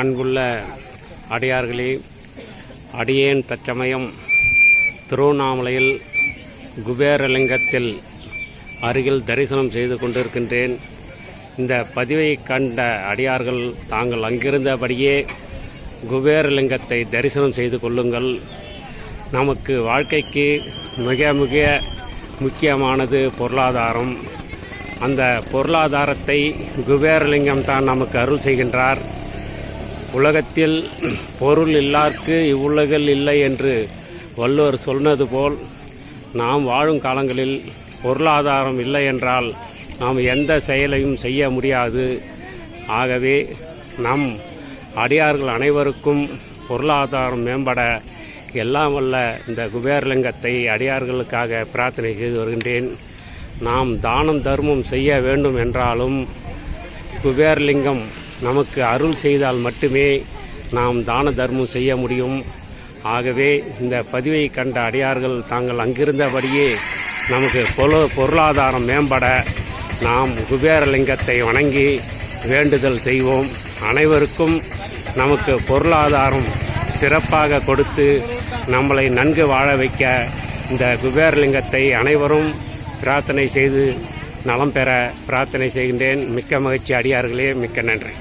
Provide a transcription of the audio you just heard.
அன்புள்ள அடியார்களே அடியேன் தற்சமயம் திருவண்ணாமலையில் குபேரலிங்கத்தில் அருகில் தரிசனம் செய்து கொண்டிருக்கின்றேன். இந்த பதிவை கண்ட அடியார்கள் தாங்கள் அங்கிருந்தபடியே குபேரலிங்கத்தை தரிசனம் செய்து கொள்ளுங்கள். நமக்கு வாழ்க்கைக்கு மிக மிக முக்கியமானது பொருளாதாரம். அந்த பொருளாதாரத்தை குபேரலிங்கம் தான் நமக்கு அருள் செய்கின்றார். உலகத்தில் பொருள் இல்லார்க்கு இவ்வுலகில் இல்லை என்று வள்ளுவர் சொன்னது போல் நாம் வாழும் காலங்களில் பொருளாதாரம் இல்லை என்றால் நாம் எந்த செயலையும் செய்ய முடியாது. ஆகவே நம் அடியார்கள் அனைவருக்கும் பொருளாதாரம் மேம்பட எல்லாம் வல்ல இந்த குபேரலிங்கத்தை அடியார்களுக்காக பிரார்த்தனை செய்து வருகின்றேன். நாம் தானம் தர்மம் செய்ய வேண்டும் என்றாலும் குபேரலிங்கம் நமக்கு அருள் செய்தால் மட்டுமே நாம் தான தர்மம் செய்ய முடியும். ஆகவே இந்த பதிவை கண்ட அடியார்கள் தாங்கள் அங்கிருந்தபடியே நமக்கு பொரு- பொருளாதாரம் மேம்பட நாம் குபேரலிங்கத்தை வணங்கி வேண்டுதல் செய்வோம். அனைவருக்கும் நமக்கு பொருளாதாரம் சிறப்பாக கொடுத்து நம்மளை நன்கு வாழ வைக்க இந்த குபேரலிங்கத்தை அனைவரும் பிரார்த்தனை செய்து நலம் பெற பிரார்த்தனை செய்கின்றேன். மிக்க மகிழ்ச்சி அடியார்களே மிக்க நன்றி.